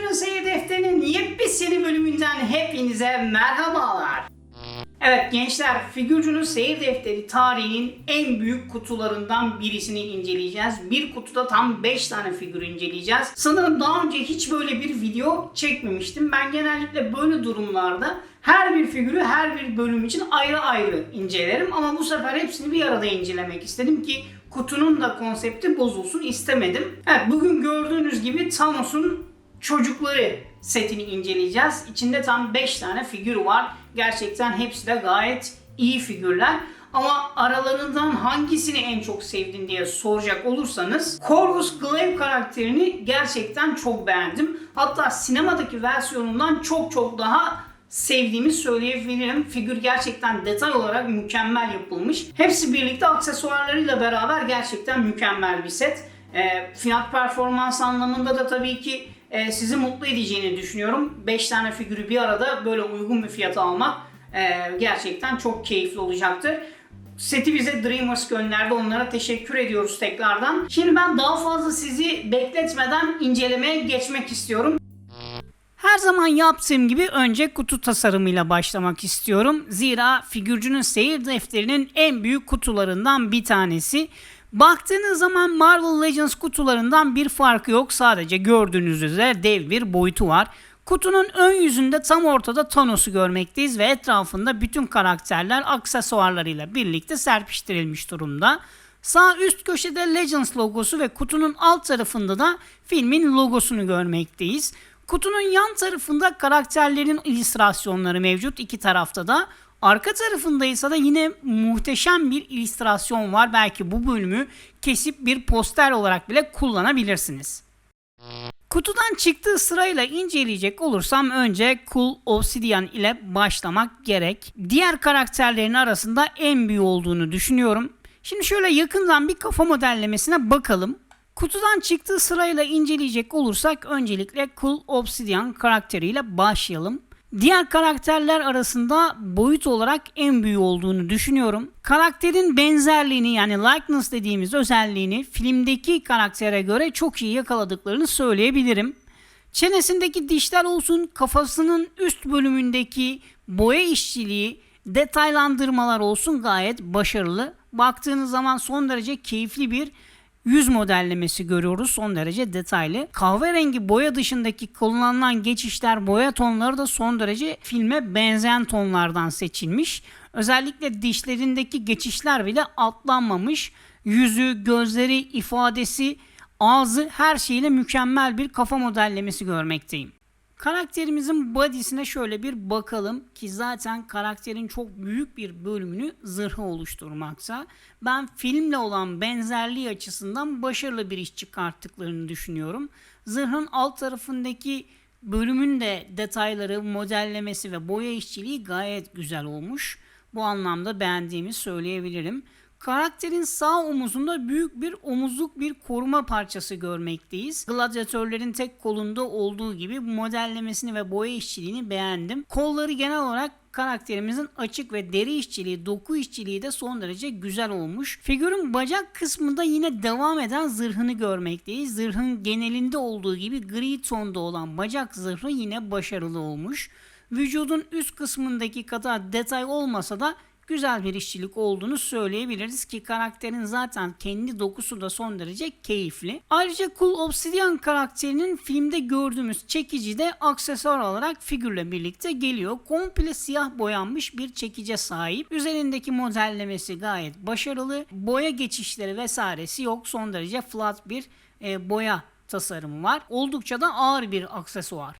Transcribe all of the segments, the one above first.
Figürcünün Seyir Defteri'nin yepyeni bölümünden hepinize merhabalar. Evet gençler, Figürcünün Seyir Defteri tarihinin en büyük kutularından birisini inceleyeceğiz. Bir kutuda tam 5 tane figür inceleyeceğiz. Sanırım daha önce hiç böyle bir video çekmemiştim. Ben genellikle böyle durumlarda her bir figürü her bir bölüm için ayrı ayrı incelerim. Ama bu sefer hepsini bir arada incelemek istedim ki kutunun da konsepti bozulsun istemedim. Evet bugün gördüğünüz gibi Thanos'un çocukları setini inceleyeceğiz. İçinde tam 5 tane figür var. Gerçekten hepsi de gayet iyi figürler. Ama aralarından hangisini en çok sevdin diye soracak olursanız Corvus Glaive karakterini gerçekten çok beğendim. Hatta sinemadaki versiyonundan çok çok daha sevdiğimi söyleyebilirim. Figür gerçekten detay olarak mükemmel yapılmış. Hepsi birlikte aksesuarlarıyla beraber gerçekten mükemmel bir set. E, fiyat performans anlamında da tabii ki e, sizi mutlu edeceğini düşünüyorum. 5 tane figürü bir arada böyle uygun bir fiyata almak e, gerçekten çok keyifli olacaktır. Seti bize Dreamers gönderdi. Onlara teşekkür ediyoruz tekrardan. Şimdi ben daha fazla sizi bekletmeden incelemeye geçmek istiyorum. Her zaman yaptığım gibi önce kutu tasarımıyla başlamak istiyorum. Zira figürcünün seyir defterinin en büyük kutularından bir tanesi. Baktığınız zaman Marvel Legends kutularından bir farkı yok. Sadece gördüğünüz üzere dev bir boyutu var. Kutunun ön yüzünde tam ortada Thanos'u görmekteyiz ve etrafında bütün karakterler aksesuarlarıyla birlikte serpiştirilmiş durumda. Sağ üst köşede Legends logosu ve kutunun alt tarafında da filmin logosunu görmekteyiz. Kutunun yan tarafında karakterlerin illüstrasyonları mevcut iki tarafta da. Arka tarafında ise de yine muhteşem bir illüstrasyon var. Belki bu bölümü kesip bir poster olarak bile kullanabilirsiniz. Kutudan çıktığı sırayla inceleyecek olursam önce Cool Obsidian ile başlamak gerek. Diğer karakterlerin arasında en büyük olduğunu düşünüyorum. Şimdi şöyle yakından bir kafa modellemesine bakalım. Kutudan çıktığı sırayla inceleyecek olursak öncelikle Cool Obsidian karakteriyle başlayalım. Diğer karakterler arasında boyut olarak en büyük olduğunu düşünüyorum. Karakterin benzerliğini yani likeness dediğimiz özelliğini filmdeki karaktere göre çok iyi yakaladıklarını söyleyebilirim. Çenesindeki dişler olsun, kafasının üst bölümündeki boya işçiliği, detaylandırmalar olsun gayet başarılı. Baktığınız zaman son derece keyifli bir yüz modellemesi görüyoruz son derece detaylı. Kahverengi boya dışındaki kullanılan geçişler, boya tonları da son derece filme benzeyen tonlardan seçilmiş. Özellikle dişlerindeki geçişler bile atlanmamış. Yüzü, gözleri, ifadesi, ağzı her şeyle mükemmel bir kafa modellemesi görmekteyim. Karakterimizin body'sine şöyle bir bakalım ki zaten karakterin çok büyük bir bölümünü zırhı oluşturmakta. Ben filmle olan benzerliği açısından başarılı bir iş çıkarttıklarını düşünüyorum. Zırhın alt tarafındaki bölümün de detayları, modellemesi ve boya işçiliği gayet güzel olmuş. Bu anlamda beğendiğimi söyleyebilirim. Karakterin sağ omuzunda büyük bir omuzluk bir koruma parçası görmekteyiz. Gladyatörlerin tek kolunda olduğu gibi modellemesini ve boya işçiliğini beğendim. Kolları genel olarak karakterimizin açık ve deri işçiliği, doku işçiliği de son derece güzel olmuş. Figürün bacak kısmında yine devam eden zırhını görmekteyiz. Zırhın genelinde olduğu gibi gri tonda olan bacak zırhı yine başarılı olmuş. Vücudun üst kısmındaki kadar detay olmasa da güzel bir işçilik olduğunu söyleyebiliriz ki karakterin zaten kendi dokusu da son derece keyifli. Ayrıca Cool Obsidian karakterinin filmde gördüğümüz çekici de aksesuar olarak figürle birlikte geliyor. Komple siyah boyanmış bir çekice sahip. Üzerindeki modellemesi gayet başarılı. Boya geçişleri vesairesi yok. Son derece flat bir e, boya tasarımı var. Oldukça da ağır bir aksesuar.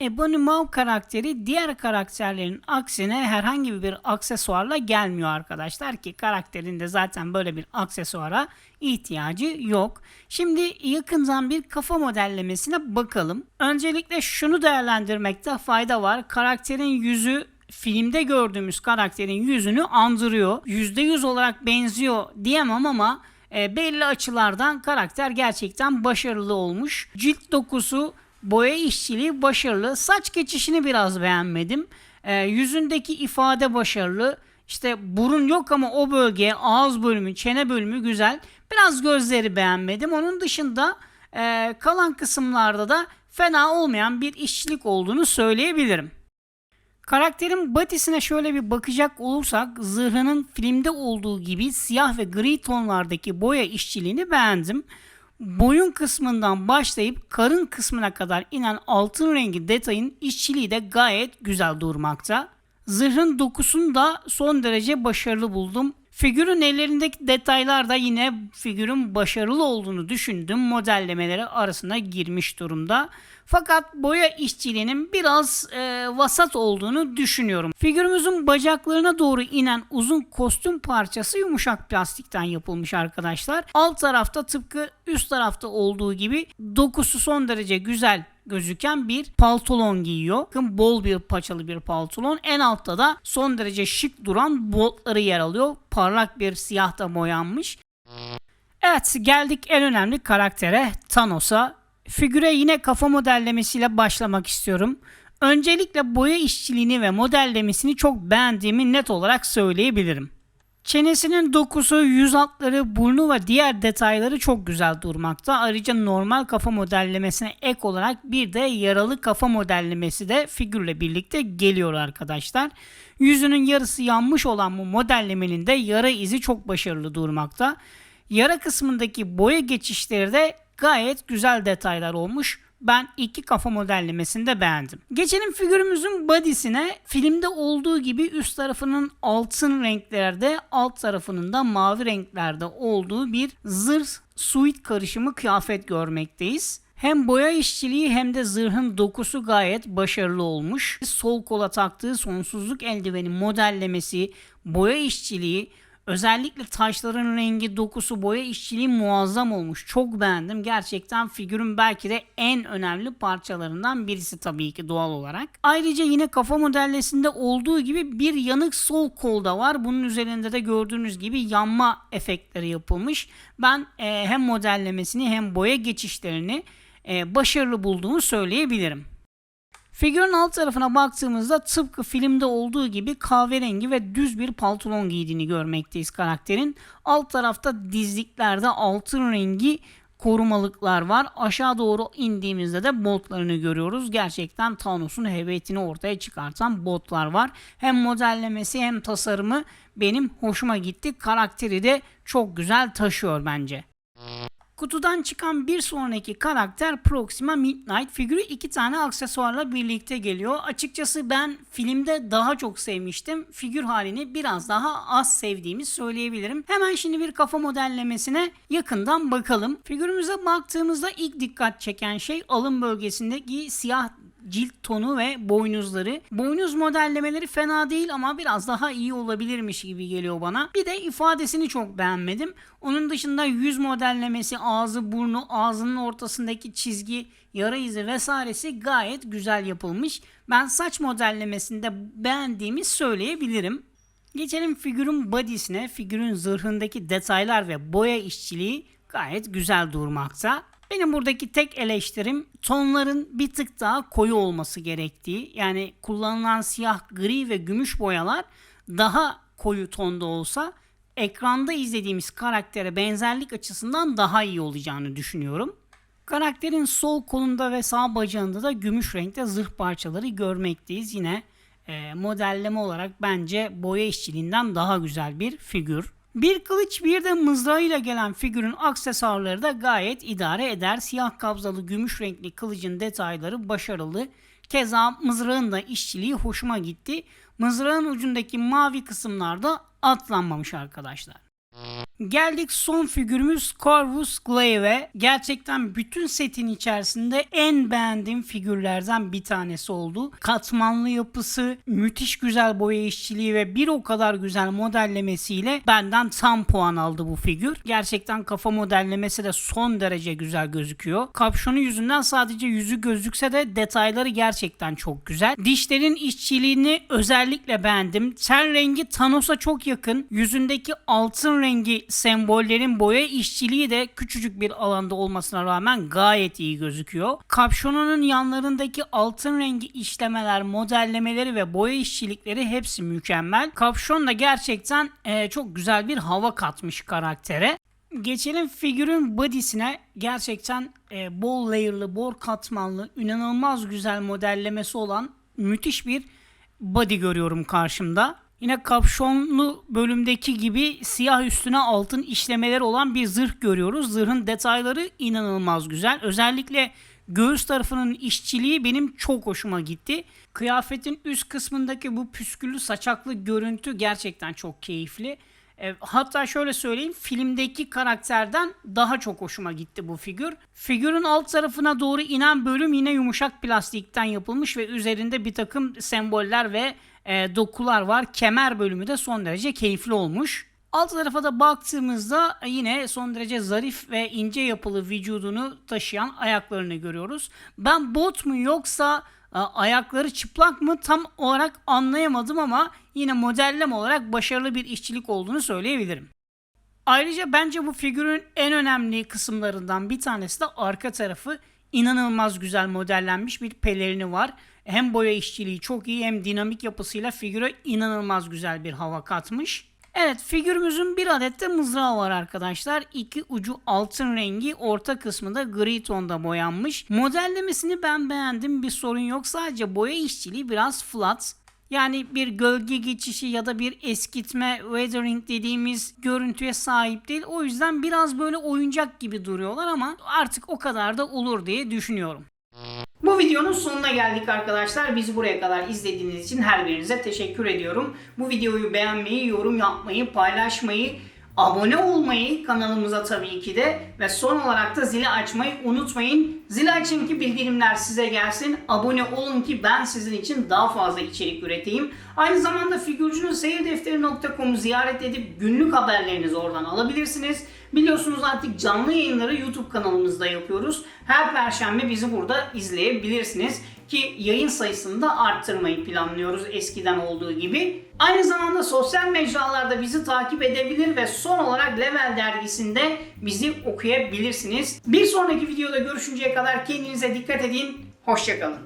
Ebony Maw karakteri diğer karakterlerin aksine herhangi bir aksesuarla gelmiyor arkadaşlar ki karakterinde zaten böyle bir aksesuara ihtiyacı yok. Şimdi yakından bir kafa modellemesine bakalım. Öncelikle şunu değerlendirmekte fayda var. Karakterin yüzü filmde gördüğümüz karakterin yüzünü andırıyor. %100 olarak benziyor diyemem ama e, belli açılardan karakter gerçekten başarılı olmuş. Cilt dokusu boya işçiliği başarılı. Saç geçişini biraz beğenmedim. E, yüzündeki ifade başarılı. İşte burun yok ama o bölge, ağız bölümü, çene bölümü güzel. Biraz gözleri beğenmedim. Onun dışında e, kalan kısımlarda da fena olmayan bir işçilik olduğunu söyleyebilirim. Karakterin batisine şöyle bir bakacak olursak zırhının filmde olduğu gibi siyah ve gri tonlardaki boya işçiliğini beğendim. Boyun kısmından başlayıp karın kısmına kadar inen altın rengi detayın işçiliği de gayet güzel durmakta. Zırhın dokusunu da son derece başarılı buldum. Figürün ellerindeki detaylar da yine figürün başarılı olduğunu düşündüm. Modellemeleri arasına girmiş durumda. Fakat boya işçiliğinin biraz e, vasat olduğunu düşünüyorum. Figürümüzün bacaklarına doğru inen uzun kostüm parçası yumuşak plastikten yapılmış arkadaşlar. Alt tarafta tıpkı üst tarafta olduğu gibi dokusu son derece güzel gözüken bir paltolon giyiyor. Bakın bol bir paçalı bir paltolon. En altta da son derece şık duran botları yer alıyor. Parlak bir siyah da boyanmış. Evet geldik en önemli karaktere Thanos'a. Figüre yine kafa modellemesiyle başlamak istiyorum. Öncelikle boya işçiliğini ve modellemesini çok beğendiğimi net olarak söyleyebilirim. Çenesinin dokusu, yüz hatları, burnu ve diğer detayları çok güzel durmakta. Ayrıca normal kafa modellemesine ek olarak bir de yaralı kafa modellemesi de figürle birlikte geliyor arkadaşlar. Yüzünün yarısı yanmış olan bu modellemenin de yara izi çok başarılı durmakta. Yara kısmındaki boya geçişleri de gayet güzel detaylar olmuş. Ben iki kafa modellemesini de beğendim. Geçelim figürümüzün body'sine. Filmde olduğu gibi üst tarafının altın renklerde, alt tarafının da mavi renklerde olduğu bir zırh suit karışımı kıyafet görmekteyiz. Hem boya işçiliği hem de zırhın dokusu gayet başarılı olmuş. Sol kola taktığı sonsuzluk eldiveni modellemesi, boya işçiliği, Özellikle taşların rengi, dokusu, boya işçiliği muazzam olmuş. Çok beğendim. Gerçekten figürün belki de en önemli parçalarından birisi tabii ki doğal olarak. Ayrıca yine kafa modellesinde olduğu gibi bir yanık sol kolda var. Bunun üzerinde de gördüğünüz gibi yanma efektleri yapılmış. Ben e, hem modellemesini hem boya geçişlerini e, başarılı bulduğumu söyleyebilirim. Figürün alt tarafına baktığımızda tıpkı filmde olduğu gibi kahverengi ve düz bir pantolon giydiğini görmekteyiz karakterin. Alt tarafta dizliklerde altın rengi korumalıklar var. Aşağı doğru indiğimizde de botlarını görüyoruz. Gerçekten Thanos'un heybetini ortaya çıkartan botlar var. Hem modellemesi hem tasarımı benim hoşuma gitti. Karakteri de çok güzel taşıyor bence. Kutudan çıkan bir sonraki karakter Proxima Midnight figürü iki tane aksesuarla birlikte geliyor. Açıkçası ben filmde daha çok sevmiştim. Figür halini biraz daha az sevdiğimi söyleyebilirim. Hemen şimdi bir kafa modellemesine yakından bakalım. Figürümüze baktığımızda ilk dikkat çeken şey alın bölgesindeki siyah cilt tonu ve boynuzları. Boynuz modellemeleri fena değil ama biraz daha iyi olabilirmiş gibi geliyor bana. Bir de ifadesini çok beğenmedim. Onun dışında yüz modellemesi, ağzı, burnu, ağzının ortasındaki çizgi, yara izi vesairesi gayet güzel yapılmış. Ben saç modellemesinde beğendiğimi söyleyebilirim. Geçelim figürün body'sine. Figürün zırhındaki detaylar ve boya işçiliği gayet güzel durmakta. Benim buradaki tek eleştirim tonların bir tık daha koyu olması gerektiği. Yani kullanılan siyah, gri ve gümüş boyalar daha koyu tonda olsa ekranda izlediğimiz karaktere benzerlik açısından daha iyi olacağını düşünüyorum. Karakterin sol kolunda ve sağ bacağında da gümüş renkte zırh parçaları görmekteyiz. Yine e, modelleme olarak bence boya işçiliğinden daha güzel bir figür. Bir kılıç bir de mızrağıyla gelen figürün aksesuarları da gayet idare eder. Siyah kabzalı gümüş renkli kılıcın detayları başarılı. Keza mızrağın da işçiliği hoşuma gitti. Mızrağın ucundaki mavi kısımlarda atlanmamış arkadaşlar. Geldik son figürümüz Corvus Glaive. Gerçekten bütün setin içerisinde en beğendiğim figürlerden bir tanesi oldu. Katmanlı yapısı, müthiş güzel boya işçiliği ve bir o kadar güzel modellemesiyle benden tam puan aldı bu figür. Gerçekten kafa modellemesi de son derece güzel gözüküyor. Kapşonu yüzünden sadece yüzü gözükse de detayları gerçekten çok güzel. Dişlerin işçiliğini özellikle beğendim. Ten rengi Thanos'a çok yakın. Yüzündeki altın rengi sembollerin boya işçiliği de küçücük bir alanda olmasına rağmen gayet iyi gözüküyor. Kapşonunun yanlarındaki altın rengi işlemeler, modellemeleri ve boya işçilikleri hepsi mükemmel. Kapşon da gerçekten e, çok güzel bir hava katmış karaktere. Geçelim figürün body'sine. Gerçekten e, bol layer'lı, bol katmanlı, inanılmaz güzel modellemesi olan müthiş bir body görüyorum karşımda. Yine kapşonlu bölümdeki gibi siyah üstüne altın işlemeleri olan bir zırh görüyoruz. Zırhın detayları inanılmaz güzel. Özellikle göğüs tarafının işçiliği benim çok hoşuma gitti. Kıyafetin üst kısmındaki bu püsküllü saçaklı görüntü gerçekten çok keyifli. E, hatta şöyle söyleyeyim filmdeki karakterden daha çok hoşuma gitti bu figür. Figürün alt tarafına doğru inen bölüm yine yumuşak plastikten yapılmış ve üzerinde bir takım semboller ve e, dokular var. Kemer bölümü de son derece keyifli olmuş. Alt tarafa da baktığımızda yine son derece zarif ve ince yapılı vücudunu taşıyan ayaklarını görüyoruz. Ben bot mu yoksa ayakları çıplak mı tam olarak anlayamadım ama yine modelleme olarak başarılı bir işçilik olduğunu söyleyebilirim. Ayrıca bence bu figürün en önemli kısımlarından bir tanesi de arka tarafı inanılmaz güzel modellenmiş bir pelerini var. Hem boya işçiliği çok iyi hem dinamik yapısıyla figüre inanılmaz güzel bir hava katmış. Evet figürümüzün bir adet de mızrağı var arkadaşlar. İki ucu altın rengi orta kısmı da gri tonda boyanmış. Modellemesini ben beğendim bir sorun yok. Sadece boya işçiliği biraz flat. Yani bir gölge geçişi ya da bir eskitme, weathering dediğimiz görüntüye sahip değil. O yüzden biraz böyle oyuncak gibi duruyorlar ama artık o kadar da olur diye düşünüyorum. Bu videonun sonuna geldik arkadaşlar. Bizi buraya kadar izlediğiniz için her birinize teşekkür ediyorum. Bu videoyu beğenmeyi, yorum yapmayı, paylaşmayı, abone olmayı kanalımıza tabii ki de ve son olarak da zili açmayı unutmayın. Zili açın ki bildirimler size gelsin. Abone olun ki ben sizin için daha fazla içerik üreteyim. Aynı zamanda figürcününseyirdefteri.com'u ziyaret edip günlük haberlerinizi oradan alabilirsiniz. Biliyorsunuz artık canlı yayınları YouTube kanalımızda yapıyoruz. Her perşembe bizi burada izleyebilirsiniz. Ki yayın sayısını da arttırmayı planlıyoruz eskiden olduğu gibi. Aynı zamanda sosyal mecralarda bizi takip edebilir ve son olarak Level dergisinde bizi okuyabilirsiniz. Bir sonraki videoda görüşünceye kadar kendinize dikkat edin. Hoşçakalın.